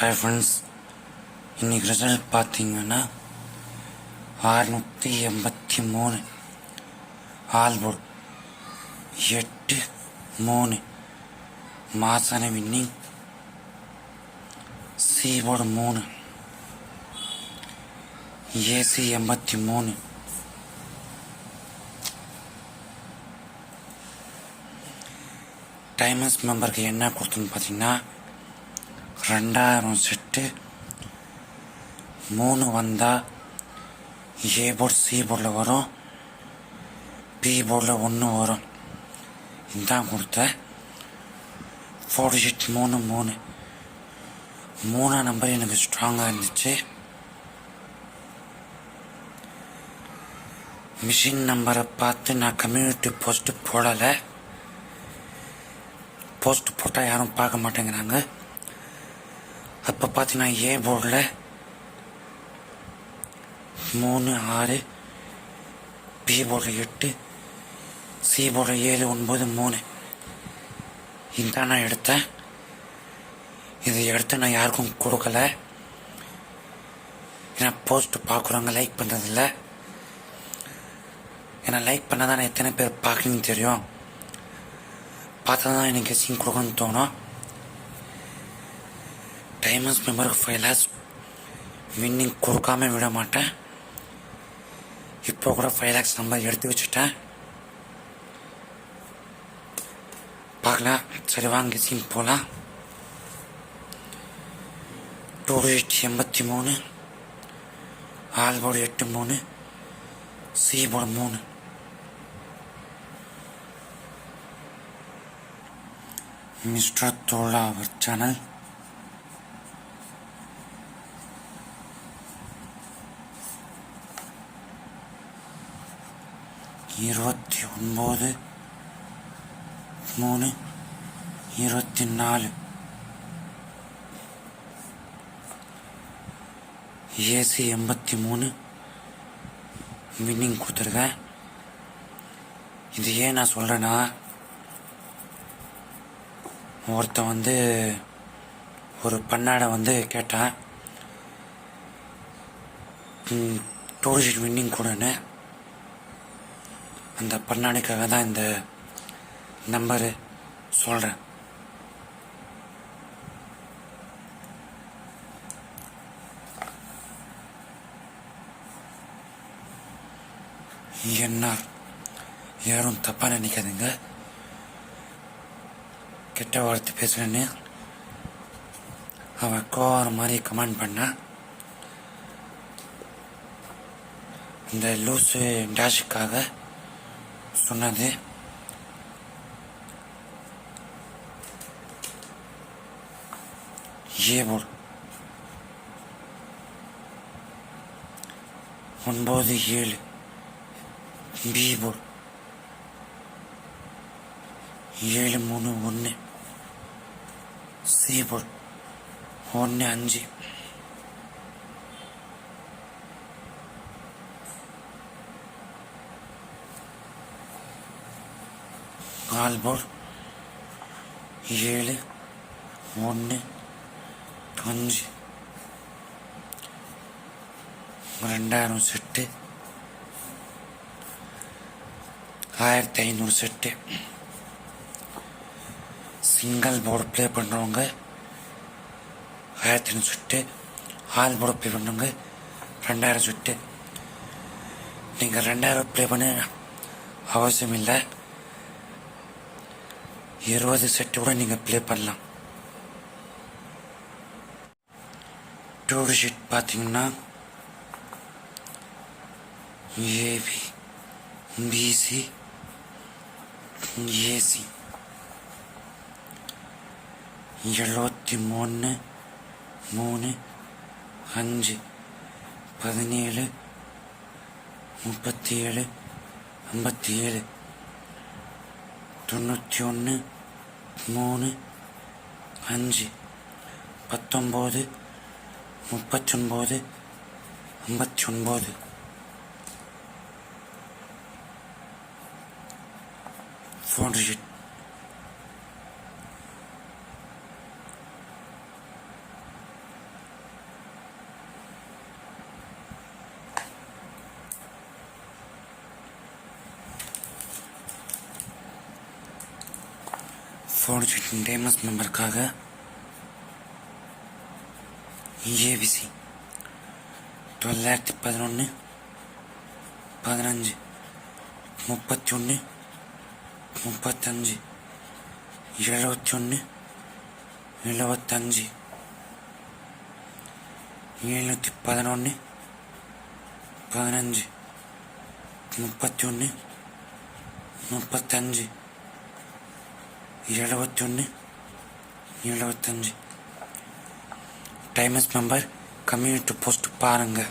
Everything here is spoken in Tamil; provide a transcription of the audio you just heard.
ஹாய் ஃப்ரெண்ட்ஸ் இன்னைக்கு ரிசல்ட் பார்த்தீங்கன்னா அறுநூற்றி எண்பத்தி மூணு. ஆல்போர்டு எட்டு மூணு. மாசான வின்னிங் சீபோர்டு மூணு. ஏசி எண்பத்தி மூணு. டைமஸ் மெம்பருக்கு என்ன கொடுத்துன்னு பார்த்தீங்கன்னா ரெண்டாயிரம் செட்டு மூணு வந்தால் ஏ போர்டு சி போர்டில் வரும் பி போர்டில் ஒன்று வரும். இதான் கொடுத்த ஃபோர் ஷீட் மூணு மூணு. மூணா நம்பர் எனக்கு ஸ்ட்ராங்காக இருந்துச்சு. மிஷின் நம்பரை பார்த்து நான் கம்யூனிட்டி போஸ்ட்டு போடலை. போஸ்ட் போட்டால் யாரும் பார்க்க மாட்டேங்கிறாங்க. அப்போ பார்த்தீங்கன்னா ஏ போர்டில் மூணு ஆறு பி போர்டில் எட்டு சி போர்டில் ஏழு ஒன்பது மூணு. இதான் நான் எடுத்தேன். இதை எடுத்து நான் யாருக்கும் கொடுக்கல. ஏன்னா போஸ்ட் பார்க்குறவங்க லைக் பண்ணுறதில்ல ஏன்னா லைக் பண்ணால் தான் எத்தனை பேர் பார்க்குறீங்கன்னு தெரியும். பார்த்தா தான் எனக்கு சீன் கொடுக்கணும்னு தோணும். Diamonds member five lakhs winning கொடுக்காம விட மாட்டேன். இப்போ கூட ஃபைவ் லேக்ஸ் நம்பர் எடுத்து வச்சுட்டேன். பார்க்கலாம். சரி வாங்க சீன் போகலாம் டூ எயிட் எண்பத்தி மூணு. ஆல் போர்டு எட்டு மூணு. சி போர்டு மூணு. மிஸ்டர் தோலா அவர் சேனல். இருபத்தி ஒன்பது மூணு இருபத்தி நாலு. ஏசி எண்பத்தி மூணு. வின்னிங் கொடுத்துருக்கேன் இது ஏன் நான் சொல்கிறேன்னா ஒருத்தன் வந்து ஒரு பன்னாடை வந்து கேட்டான் டூரிஸ்ட் வின்னிங் கொடுன்னு. அந்த பண்ணாடைக்காக தான் இந்த நம்பரு சொல்கிறேன் என்ஆர் யாரும் தப்பாக நினைக்காதீங்க. கெட்ட வார்த்தை பேசுகிறேன்னு அவன் கோவர மாதிரி கமெண்ட் பண்ண. இந்த லூசு டேஷுக்காக சொன்னது ஏ போர்டு ஒன்பது ஏழு பி போர்டு ஏழு மூணு ஒன்று சி போர்டு ஒன்று அஞ்சு ஆல் ஏழு ஒன்று அஞ்சு ரெண்டாயிரம் செட்டு ஆயிரத்தி ஐநூறு செட்டு சிங்கிள் போர்டு ப்ளே பண்ணுறவங்க ஆயிரத்தி ஐநூறு செட்டு ஆல் போர்டு ப்ளே பண்ணுறவங்க ரெண்டாயிரம் செட்டு நீங்கள் ரெண்டாயிரம் ப்ளே பண்ண அவசியம் இல்லை இருபது செட்டோட நீங்கள் ப்ளே பண்ணலாம். டூடு ஷீட் பார்த்தீங்கன்னா A B B C A C எழுபத்தி மூணு மூணு அஞ்சு பதினேழு முப்பத்தி ஏழு ஐம்பத்தி ஏழு தொண்ணூற்றி ஒன்று மூணு அஞ்சு பத்தொம்போது முப்பத்தொன்பது ஐம்பத்தி ஒன்பது ஃபோன் டிஜிட் ஃபோர்ஜெட் டேமஸ் மெம்பருக்காக ஏபிசி தொள்ளாயிரத்தி பதினொன்று பதினஞ்சு முப்பத்தி ஒன்று முப்பத்தஞ்சு எழுபத்தி ஒன்று எழுபத்தஞ்சு எழுநூற்றி பதினொன்று பதினஞ்சு முப்பத்தி ஒன்று முப்பத்தஞ்சு. எழுபத்தி ஒன்று எழுபத்தஞ்சு டைமஸ் மெம்பர் கம்யூனிட்டி போஸ்ட் பாருங்கள்